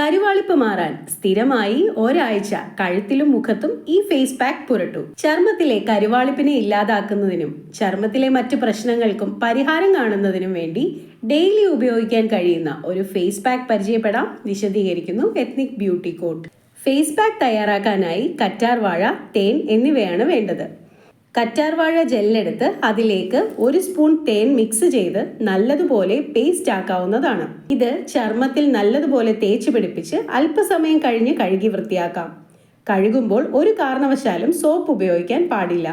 കരുവാളിപ്പ് മാറാൻ സ്ഥിരമായി ഒരാഴ്ച കഴുത്തിലും മുഖത്തും ഈ ഫേസ് പാക്ക് പുരട്ടു. ചർമ്മത്തിലെ കരുവാളിപ്പിനെ ഇല്ലാതാക്കുന്നതിനും ചർമ്മത്തിലെ മറ്റു പ്രശ്നങ്ങൾക്കും പരിഹാരം കാണുന്നതിനും വേണ്ടി ഡെയിലി ഉപയോഗിക്കാൻ കഴിയുന്ന ഒരു ഫേസ് പാക്ക് പരിചയപ്പെടാം വിശദീകരിക്കുന്നു ethnic beauty coat face pack തയ്യാറാക്കാനായി കറ്റാർ വാഴ തേൻ എന്നിവയാണ് വേണ്ടത്. കറ്റാർവാഴ ജെല്ലെടുത്ത് അതിലേക്ക് ഒരു സ്പൂൺ തേൻ മിക്സ് ചെയ്ത് നല്ലതുപോലെ പേസ്റ്റ് ആക്കാവുന്നതാണ്. ഇത് ചർമ്മത്തിൽ നല്ലതുപോലെ തേച്ച് പിടിപ്പിച്ച് അല്പസമയം കഴിഞ്ഞ് കഴുകി വൃത്തിയാക്കാം. കഴുകുമ്പോൾ ഒരു കാരണവശാലും സോപ്പ് ഉപയോഗിക്കാൻ പാടില്ല.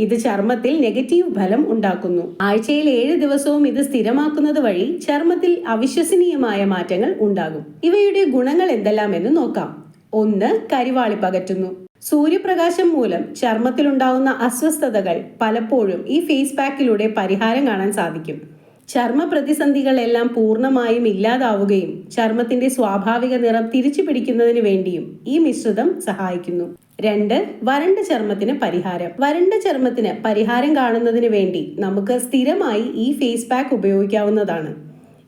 ഇത് ചർമ്മത്തിൽ നെഗറ്റീവ് ഫലം ഉണ്ടാക്കുന്നു. ആഴ്ചയിൽ ഏഴ് ദിവസവും ഇത് സ്ഥിരമാക്കുന്നത് വഴി ചർമ്മത്തിൽ അവിശ്വസനീയമായ മാറ്റങ്ങൾ ഉണ്ടാകും. ഇവയുടെ ഗുണങ്ങൾ എന്തെല്ലാം എന്ന് നോക്കാം. ഒന്ന് കരിവാളി പകറ്റുന്നു. സൂര്യപ്രകാശം മൂലം ചർമ്മത്തിലുണ്ടാകുന്ന അസ്വസ്ഥതകൾ പലപ്പോഴും ഈ ഫേസ് പാക്കിലൂടെ പരിഹാരം കാണാൻ സാധിക്കും. ചർമ്മ പ്രതിസന്ധികളെല്ലാം പൂർണമായും ഇല്ലാതാവുകയും ചർമ്മത്തിന്റെ സ്വാഭാവിക നിറം തിരിച്ചു പിടിക്കുന്നതിന് വേണ്ടിയും ഈ മിശ്രിതം സഹായിക്കുന്നു. രണ്ട് വരണ്ട ചർമ്മത്തിന് പരിഹാരം. വരണ്ട ചർമ്മത്തിന് പരിഹാരം കാണുന്നതിന് വേണ്ടി നമുക്ക് സ്ഥിരമായി ഈ ഫേസ് പാക്ക് ഉപയോഗിക്കാവുന്നതാണ്.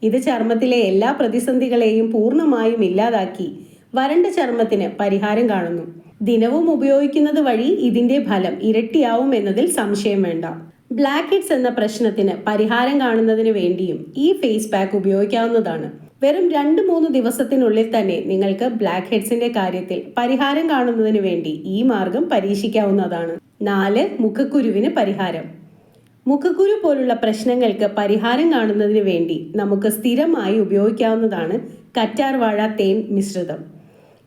ഇത് ചർമ്മത്തിലെ എല്ലാ പ്രതിസന്ധികളെയും പൂർണമായും ഇല്ലാതാക്കി വരണ്ട ചർമ്മത്തിന് പരിഹാരം കാണുന്നു. ദിനവും ഉപയോഗിക്കുന്നത് വഴി ഇതിന്റെ ഫലം ഇരട്ടിയാവും എന്നതിൽ സംശയം വേണ്ട. ബ്ലാക്ക് ഹെഡ്സ് എന്ന പ്രശ്നത്തിന് പരിഹാരം കാണുന്നതിന് വേണ്ടിയും ഈ ഫേസ് പാക്ക് ഉപയോഗിക്കാവുന്നതാണ്. വെറും രണ്ട് മൂന്ന് ദിവസത്തിനുള്ളിൽ തന്നെ നിങ്ങൾക്ക് ബ്ലാക്ക് ഹെഡ്സിന്റെ കാര്യത്തിൽ പരിഹാരം കാണുന്നതിന് വേണ്ടി ഈ മാർഗം പരീക്ഷിക്കാവുന്നതാണ്. നാല് മുഖക്കുരുവിന് പരിഹാരം. മുഖക്കുരു പോലുള്ള പ്രശ്നങ്ങൾക്ക് പരിഹാരം കാണുന്നതിന് വേണ്ടി നമുക്ക് സ്ഥിരമായി ഉപയോഗിക്കാവുന്നതാണ് കറ്റാർവാഴ തേൻ മിശ്രിതം.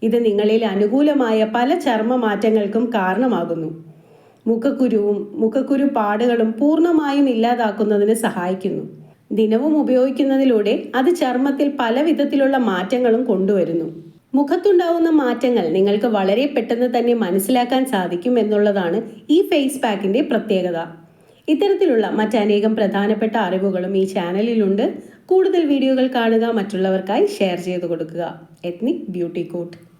ഇത് നിങ്ങളിൽ അനുകൂലമായ പല ചർമ്മ മാറ്റങ്ങൾക്കും കാരണമാകുന്നു. മുഖക്കുരുവും മുഖക്കുരു പാടുകളും പൂർണമായും ഇല്ലാതാക്കുന്നതിന് സഹായിക്കുന്നു. ദിനവും ഉപയോഗിക്കുന്നതിലൂടെ അത് ചർമ്മത്തിൽ പല വിധത്തിലുള്ള മാറ്റങ്ങളും കൊണ്ടുവരുന്നു. മുഖത്തുണ്ടാവുന്ന മാറ്റങ്ങൾ നിങ്ങൾക്ക് വളരെ പെട്ടെന്ന് തന്നെ മനസ്സിലാക്കാൻ സാധിക്കും എന്നുള്ളതാണ് ഈ ഫേസ് പാക്കിന്റെ പ്രത്യേകത. ഇത്തരത്തിലുള്ള മറ്റനേകം പ്രധാനപ്പെട്ട അറിവുകളും ഈ ചാനലിലുണ്ട്. കൂടുതൽ വീഡിയോകൾ കാണുക മറ്റുള്ളവർക്കായി ഷെയർ ചെയ്തു കൊടുക്കുക. Ethnic beauty coat.